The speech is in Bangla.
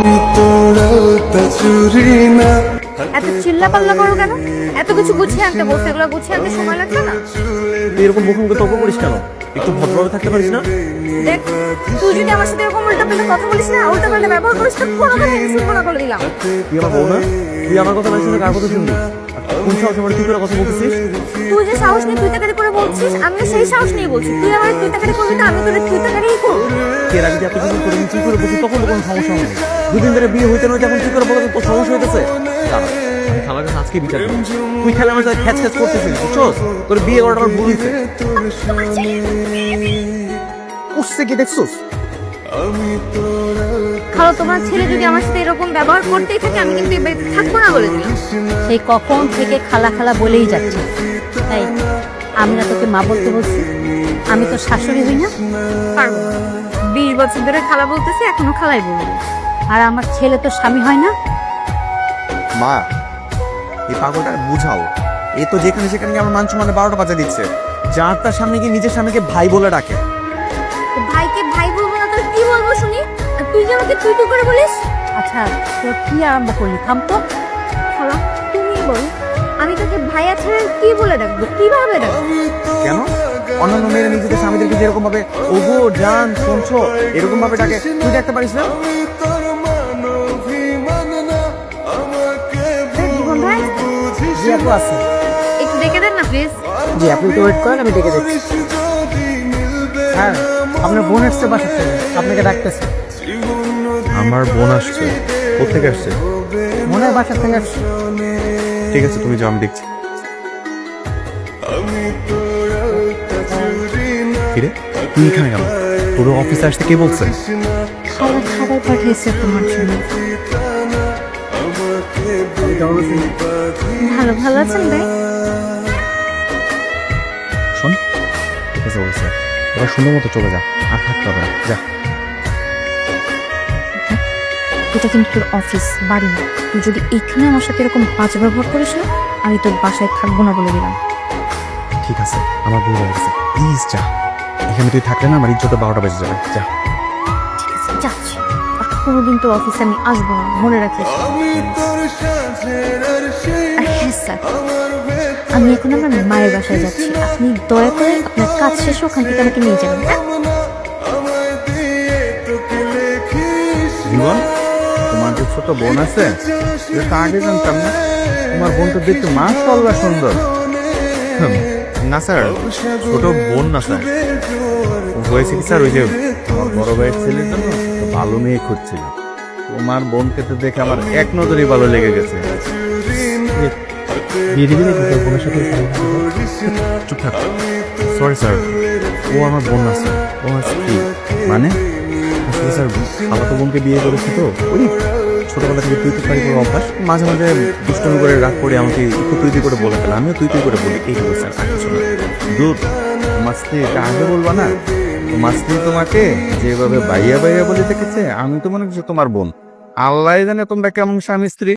আমি না এত চিল্লা পাল্লা করো কেন? এত কিছু গুছিয়ে আনতে বলছে এগুলো গুছিয়ে আনতে সময় লাগছে না? তুই এরকম মুখে মুখে তর্ক করিস কেন? একটু ভদ্রভাবে থাকতে পারিস না? দেখ তুই যদি আমার সাথে এরকম উল্টা পাল্টা কথা বলিস না উল্টা পাল্টা ব্যবহার করিস তো কোনো কথা শুনব না করে দিলাম। তুই আমার বউ না? তুই আমার কথা না শুনে কার কথা শুনবি? কোন সাহস আমার তুই করে কথা বলতেছিস? তুই যে সাহস নিয়ে তুই তাকারি করে বলছিস আমিও সেই সাহস নিয়ে বলছি। তুই আমার তুই তাকারি করবি তো আমি তোর তুই তাকারিই করব। এর আগে যে এত কিছু করে তুই করে বলছিস তখন কোনো সমস্যা হয়নি। দুদিন ধরে বিয়ে হইতে নয় এখন তুই করে বলে তোর সমস্যা হইতেছে? আমি খালার কাছে আজকে বিচার করব। তুই খেলে আমার সাথে খ্যাচ খ্যাচ করতেছিস বুঝছোস? তোর বিয়ে করাটা আমার ভুল হয়েছে কি দেখছোস? খালো তোমার ছেলে যদি আমার সাথে এরকম ব্যবহার করতেই থাকে আমি কিন্তু থাকব না বলে দিলাম। সেই কখন থেকে খালা খালা বলেই যাচ্ছে। তাই? আমি না তোকে মা বলতে বলছি আমি তো শাশুড়ি হই না। পারব বিশ বছর ধরে খালা বলতেছি এখনও খালাই বলব আর আমার ছেলে তো স্বামী হয় না? মা এই পাগলটা বুঝাও। এ তো যেখানে সেখানে আমার মান সম্মানে বারোটা বাজা দিচ্ছে। যার তার সামনে গিয়ে নিজের স্বামীকে ভাই বলে ডাকে। ভাইকে ভাই বলব না তো কি বলব শুনি? আর তুই যে আমাকে তুই তুই করে বলিস? আচ্ছা তোর কি আরম্ভ করলি? থাম তো। তুমি বল। ভাইয়া ছাড়া কি বলে ডাকবো? কীভাবে ডাকবো? কেন? অন্যান্য মেয়েরা নিজেদের স্বামীদেরকে যেরকম ভাবে ওগো জান শুনছো এরকম ভাবে ডাকে। তুই ডাকতে পারিস না? জি আপু আছে। একটু দেন প্লিজ। জি আপনি একটু ওয়েট করেন আমি ডেকে দেখছি হ্যাঁ আপনার বোন এসছে বাসা থেকে আপনাকে ডাকতেছে। আমার বোন আসছে। কোথেকে আসছে? মনে হয় বাসা থেকে আসছে। ঠিক আছে তুমি যাও আমি দেখছি। কিরে? তুই এখানে তোর অফিসে আসতে কে বলছে? খাবার পাঠিয়েছে তোমার জন্য। ভালো ভালো আছেন ভাই? শোন ঠিক আছে বলছে। এবার সুন্দর মতো চলে যা। আর থাকতে হবে যা। এটা কিন্তু তোর অফিস বাড়ি না। তুই যদি এখানে আমার সাথে এরকম বাজে ব্যবহার করিস না আমি তোর বাসায় থাকব না বলে দিলাম। ঠিক আছে আমার ভুল হয়ে গেছে প্লিজ যা এখানে তুই থাকলে না আমার ইজ্জতে বারোটা বেজে যাবে। যা। ঠিক যাচ্ছি কোনোদিন তোর অফিসে আমি আসব না মনে রাখিস। আমি হ্যাঁ এখন আমার মায়ের বাসায় যাচ্ছি। আপনি দয়া করে আপনার কাজ শেষে ওখান থেকে আমাকে নিয়ে যাবেন হ্যাঁ? জীবন তোমার যে ছোট বোন আছে তো আগে জানতাম না। তোমার বোন তো দেখতে মাশাআল্লাহ সুন্দর। না, স্যার? ছোট বোন না, স্যার। হয়েছে কি, স্যার? ওই যে আমার বড় ভাইয়ের জন্য একটা ভালো মেয়ে খুঁজছিল তোমার বোনকে তো দেখে আমার এক নজরেই ভালো লেগে গেছে। বিয়ে দিবি নাকি সরি স্যার। ও আমার বোন না, স্যার। ও আমার স্ত্রী মানে? আসলে, স্যার খালাতো বোনকে বিয়ে করেছি তো। ওই ছোটবেলা থেকে তুই তুই করে অভ্যাস, মাঝে মাঝে দুষ্টমি করে রাগ করে আমাকে একটু তুই তুই করে বলে ফেলে। আমিও তুই তুই করে বলি, এই হবে স্যার কিছু না। দুধ এটা আগে বলবা না? মাস্তি তোমাকে যেভাবে বাইয়া বাইয়া বলে দেখেছে, আমি তো মনে করছি তোমার বোন। আল্লাহ জানে তোমরা কেমন স্বামী স্ত্রী।